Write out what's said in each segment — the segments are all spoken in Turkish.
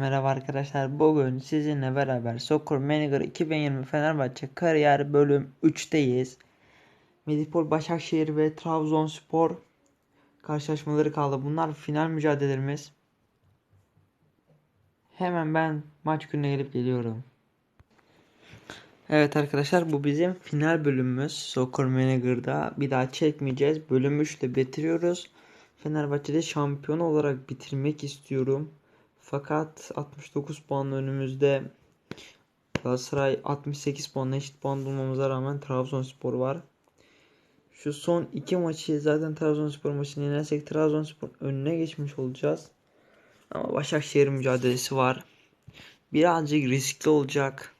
Merhaba arkadaşlar. Bugün sizinle beraber Soccer Manager 2020 Fenerbahçe Kariyer bölüm 3'teyiz. Medipol Başakşehir ve Trabzonspor karşılaşmaları kaldı. Bunlar final mücadelelerimiz. Hemen ben maç gününe gelip geliyorum. Evet arkadaşlar bu bizim final bölümümüz Soccer Manager'da. Bir daha çekmeyeceğiz. Bölüm 3 ile bitiriyoruz. Fenerbahçe'de şampiyon olarak bitirmek istiyorum. Fakat 69 puan önümüzde Galatasaray 68 puanla eşit puan bulmamıza rağmen Trabzonspor var. Şu son iki maçı zaten Trabzonspor maçını yenersek Trabzonspor önüne geçmiş olacağız. Ama Başakşehir mücadelesi var. Birazcık riskli olacak.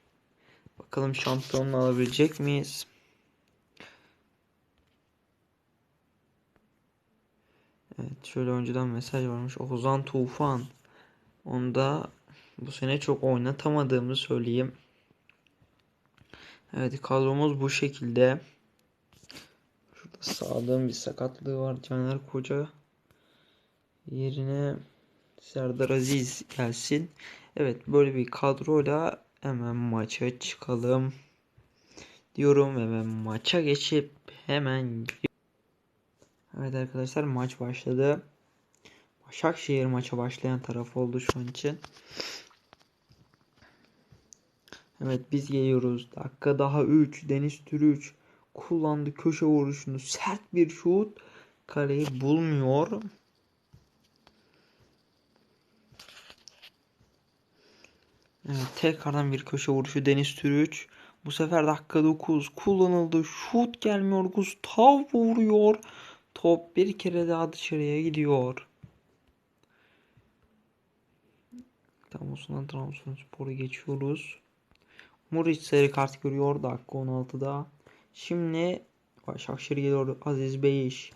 Bakalım şampiyonluğu alabilecek miyiz? Evet şöyle önceden mesaj varmış. Ozan Tufan. Onda bu sene çok oynatamadığımı söyleyeyim. Evet kadromuz bu şekilde. Şurada sağlığın bir sakatlığı var. Caner Koca yerine Serdar Aziz gelsin. Evet böyle bir kadroyla hemen maça çıkalım diyorum. Hemen maça geçip hemen Evet arkadaşlar maç başladı. Başakşehir maça başlayan taraf oldu şu an için. Evet biz geliyoruz. Dakika daha 3. Deniz Türüç kullandı köşe vuruşunu. Sert bir şut. Kaleyi bulmuyor. Evet tekrardan bir köşe vuruşu Deniz Türüç. Bu sefer dakika 9 kullanıldı. Şut gelmiyor. Gustav vuruyor. Top bir kere daha dışarıya gidiyor. Tamam o zaman Trabzonspor'u geçiyoruz. Muriç sarı kart görüyor dakika 16'da. Şimdi Başakşehir geliyor Aziz Beyiş.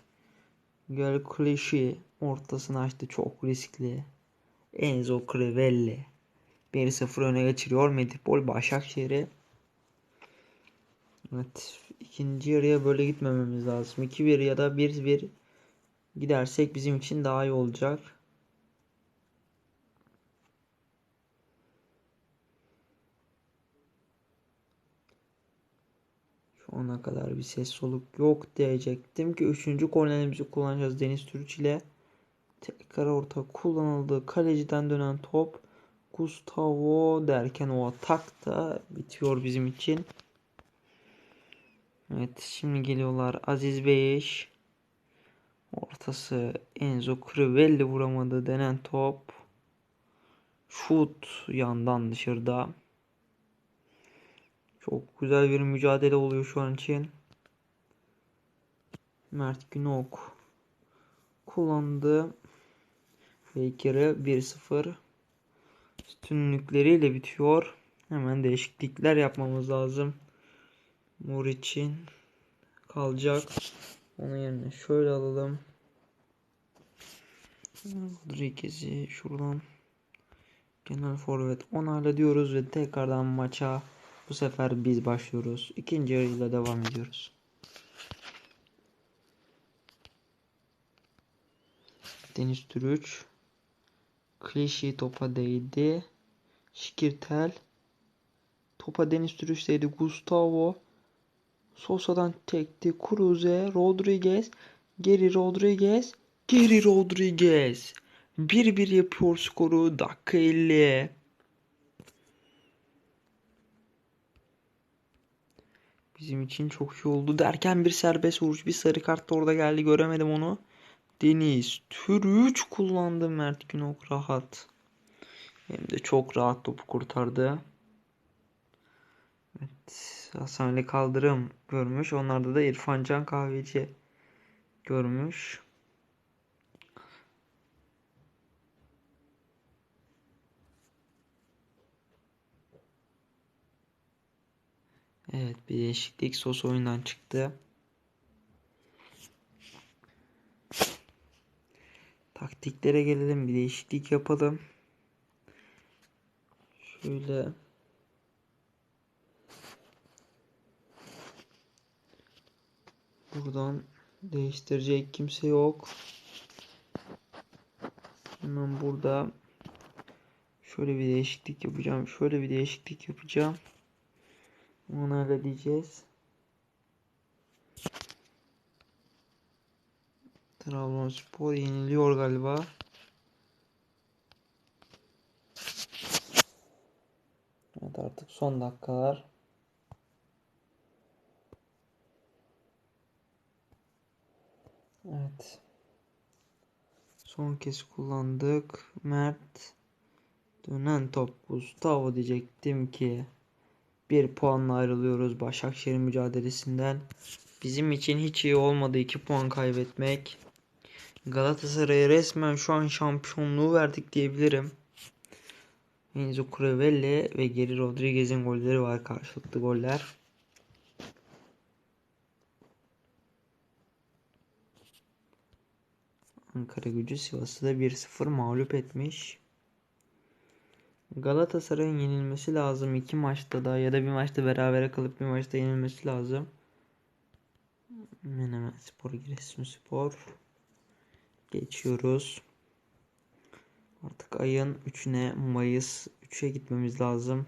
Göl Klişi ortasını açtı çok riskli. Enzo Crivelli 1-0 öne geçiriyor Medipol Başakşehir'i. Evet ikinci yarıya böyle gitmememiz lazım. 2-1 ya da 1-1 gidersek bizim için daha iyi olacak. Şu ana kadar bir ses soluk yok diyecektim ki 3. kornerimizi kullanacağız Deniz Türüç ile. Tekrar orta kullanıldı. Kaleciden dönen top Gustavo derken o atak da bitiyor bizim için. Evet şimdi geliyorlar Aziz Beyiş. Ortası Enzo Crivelli vuramadı denen top. Şut yandan dışarıda. Çok güzel bir mücadele oluyor şu an için. Mert Günok kullandı. Faker'ı 1-0 üstünlükleriyle bitiyor. Hemen değişiklikler yapmamız lazım. Mur için kalacak. Onun yerine şöyle alalım. Rodriguez'i şuradan genel forvet onayla diyoruz ve tekrardan maça bu sefer biz başlıyoruz. İkinci yarıyla devam ediyoruz. Deniz Türüç Klişi topa değdi. Şikirtel Topa Deniz Türüç değdi. Gustavo Sosa'dan tekti. Cruze Rodriguez Geri Rodriguez Geri Rodriguez 1-1 yapıyor skoru. Dakika 50. Bizim için çok iyi oldu derken bir serbest vuruş bir sarı kart da orada geldi göremedim onu. Deniz Türüç kullandı Mert Günok rahat. Hem de çok rahat topu kurtardı. Evet Hasan Ali Kaldırım görmüş. Onlarda da İrfan Can Kahveci görmüş. Evet bir değişiklik sos oyundan çıktı. Taktiklere gelelim bir değişiklik yapalım. Şöyle buradan değiştirecek kimse yok. Hemen burada Şöyle bir değişiklik yapacağım. Şöyle bir değişiklik yapacağım. Onu halledeceğiz. Trabzonspor yeniliyor galiba. Evet artık son dakikalar. Evet. Son kez kullandık. Mert. Dönen top Gustavo diyecektim ki. Bir puanla ayrılıyoruz Başakşehir mücadelesinden. Bizim için hiç iyi olmadı 2 puan kaybetmek. Galatasaray'a resmen şu an şampiyonluğu verdik diyebilirim. Enzo Crevelle ve Geri Rodriguez'in golleri var karşılıklı goller. Ankara gücü Sivas'ı da 1-0 mağlup etmiş. Galatasaray'ın yenilmesi lazım. iki maçta da ya da bir maçta berabere kalıp bir maçta yenilmesi lazım. Menemen Spor, Giresun Spor. Geçiyoruz. Artık ayın 3'üne Mayıs 3'e gitmemiz lazım.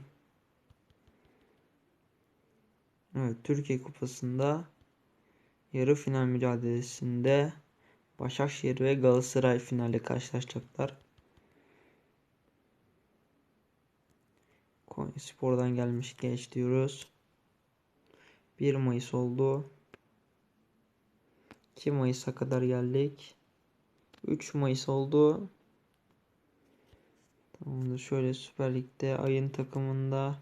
Evet Türkiye Kupası'nda yarı final mücadelesinde Başakşehir ve Galatasaray finalde karşılaşacaklar. Konya Spor'dan gelmiş genç diyoruz. 1 Mayıs oldu. 2 Mayıs'a kadar geldik. 3 Mayıs oldu. Tamamdır. Şöyle Süper Lig'de ayın takımında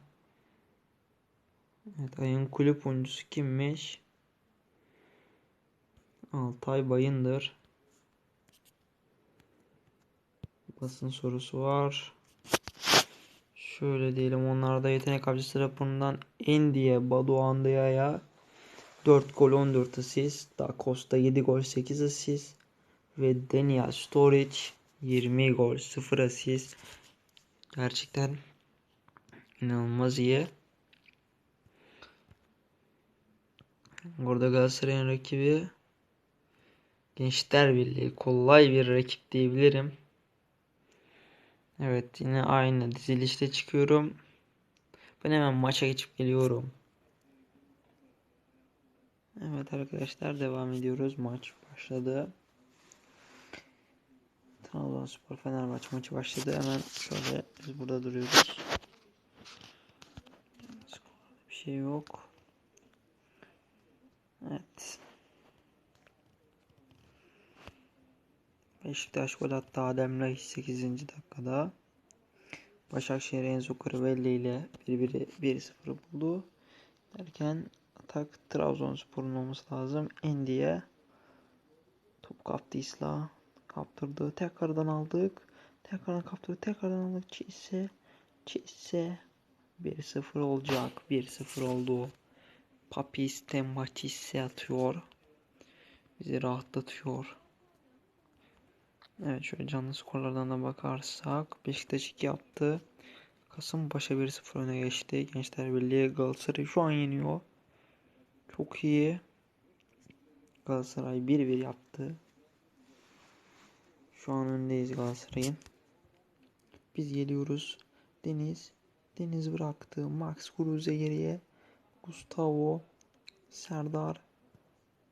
Evet ayın kulüp oyuncusu kimmiş? Altay Bayındır. Basın sorusu var. Şöyle diyelim onlarda yetenek avcısı raporundan Endiye Badu Andaya'ya 4 gol 14 asist. Da Costa 7 gol 8 asist. Ve Daniel Storic 20 gol 0 asist. Gerçekten inanılmaz iyi. Burada Galatasaray'ın rakibi Gençler Birliği kolay bir rakip diyebilirim. Evet yine aynı dizilişte çıkıyorum. Ben hemen maça geçip geliyorum. Evet arkadaşlar devam ediyoruz. Maç başladı. Trabzonspor Fenerbahçe maçı başladı. Hemen şöyle biz burada duruyoruz. Bir şey yok. Evet. Beşiktaş gol attı Adem Reis 8. dakikada. Başakşehir Enzo Crivelli ile 1-1 1-0 buldu. Derken atak Trabzonspor'un olması lazım. Endi'ye top kaptı İsla. Kaptırdı. Tekrardan aldık. Tekrardan kaptırdı. Tekrardan aldık. Çizse. Çizse. 1-0 olacak. 1-0 oldu. Papis Tembatisse atıyor. Bizi rahatlatıyor. Evet şöyle canlı skorlardan da bakarsak Beşiktaş 2 yaptı. Kasımpaşa 1-0 öne geçti. Gençler Birliği Galatasaray şu an yeniyor. Çok iyi. Galatasaray 1-1 yaptı. Şu an öndeyiz Galatasaray'ın. Biz geliyoruz. Deniz. Deniz bıraktı. Max Kruse geriye. Gustavo. Serdar.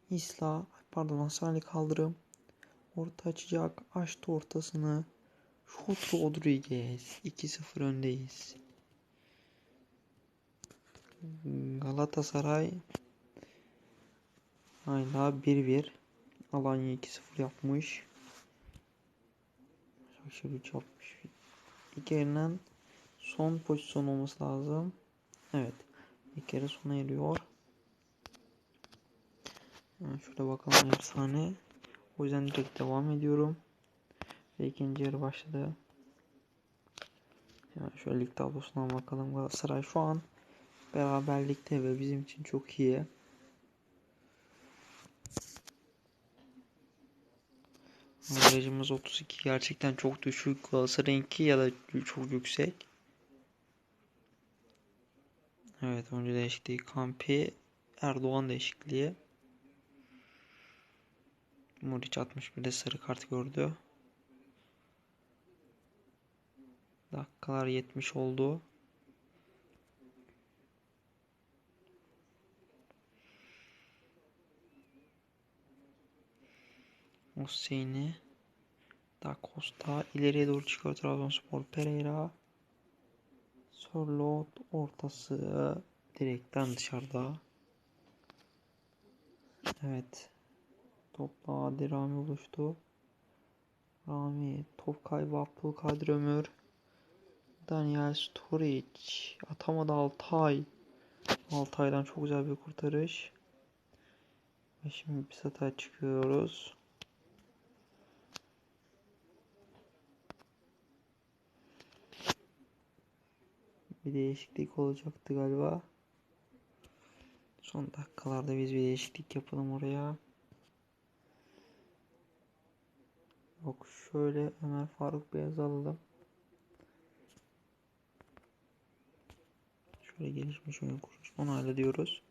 İsla. Pardon Hasan Ali Kaldırım. Orta açacak. Açtı ortasını. Şut Rodriguez. 2-0 öndeyiz. Galatasaray hala 1-1. Alanya 2-0 yapmış. Başakşehir 3 yapmış. İlk yarının son pozisyon olması lazım. Evet. İlk yarı sona eriyor. Yani şöyle bakalım efsane. O yüzden direkt devam ediyorum. Ve ikinci yarı başladı. Yani şöyle lig tablosundan bakalım. Galatasaray şu an beraberlikte ve bizim için çok iyi. Averajımız 32 gerçekten çok düşük. Galatasaray'ınki ya da çok yüksek. Evet oyuncu değişikliği Kampi Erdoğan değişikliği. Muriç 61'de sarı kart gördü. Dakikalar 70 oldu. Hüseyin'i Da Costa ileriye doğru çıkıyor Trabzonspor Pereira Sorloth ortası direkten dışarıda Evet topla Adi Rami buluştu Rami top kaybı Abdülkadir Ömür. Daniel Sturridge atamadı Altay. Altay'dan çok güzel bir kurtarış. Ve şimdi bir sata çıkıyoruz. Bir değişiklik olacaktı galiba. Son dakikalarda biz bir değişiklik yapalım oraya. Yok şöyle Ömer Faruk Beyaz alalım. Şöyle gelişmiş oyun kuruş. Onayla diyoruz.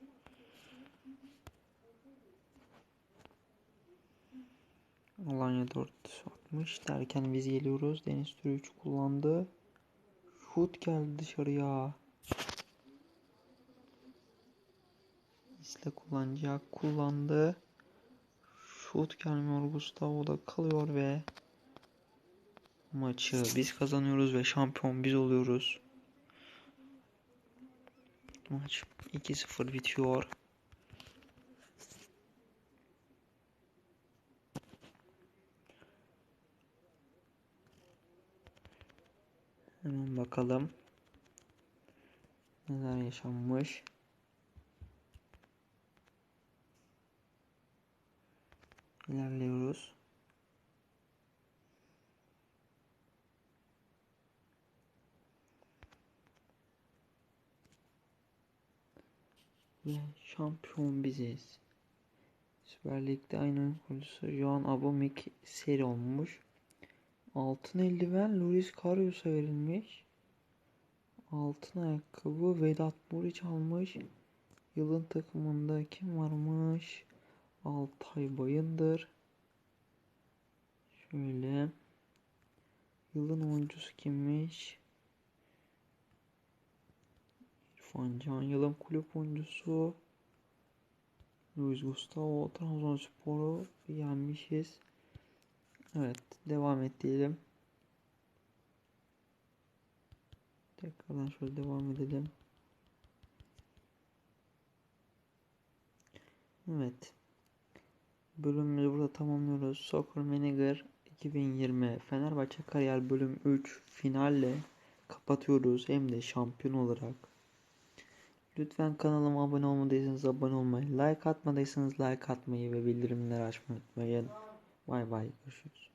Alanya 460 derken biz geliyoruz. Deniz Türü 3 kullandı. Şut geldi dışarıya. İsle kullanacak. Kullandı. Şut gelmiyor Gustavo da kalıyor ve maçı biz kazanıyoruz ve şampiyon biz oluyoruz. Maç 2-0 bitiyor. Hemen bakalım. Neler yaşanmış. İlerliyoruz. Ve şampiyon biziz. Süper Lig'de aynı golcüsü Joan Abomik seri olmuş. Altın eldiven Luis Karius'a verilmiş. Altın ayakkabı Vedat Muriç almış. Yılın takımında kim varmış? Altay Bayındır. Şöyle. Yılın oyuncusu kimmiş? İrfan Can yılın kulüp oyuncusu. Luis Gustavo Trabzonspor'u yenmişiz. Evet devam et diyelim. Tekrardan şöyle devam edelim. Evet. Bölümümüzü burada tamamlıyoruz. Soccer Manager 2020 Fenerbahçe Kariyer bölüm 3 finalle kapatıyoruz. Hem de şampiyon olarak. Lütfen kanalıma abone olmadıysanız abone olmayı, like atmadıysanız like atmayı ve bildirimleri açmayı unutmayın. Bay bay görüşürüz.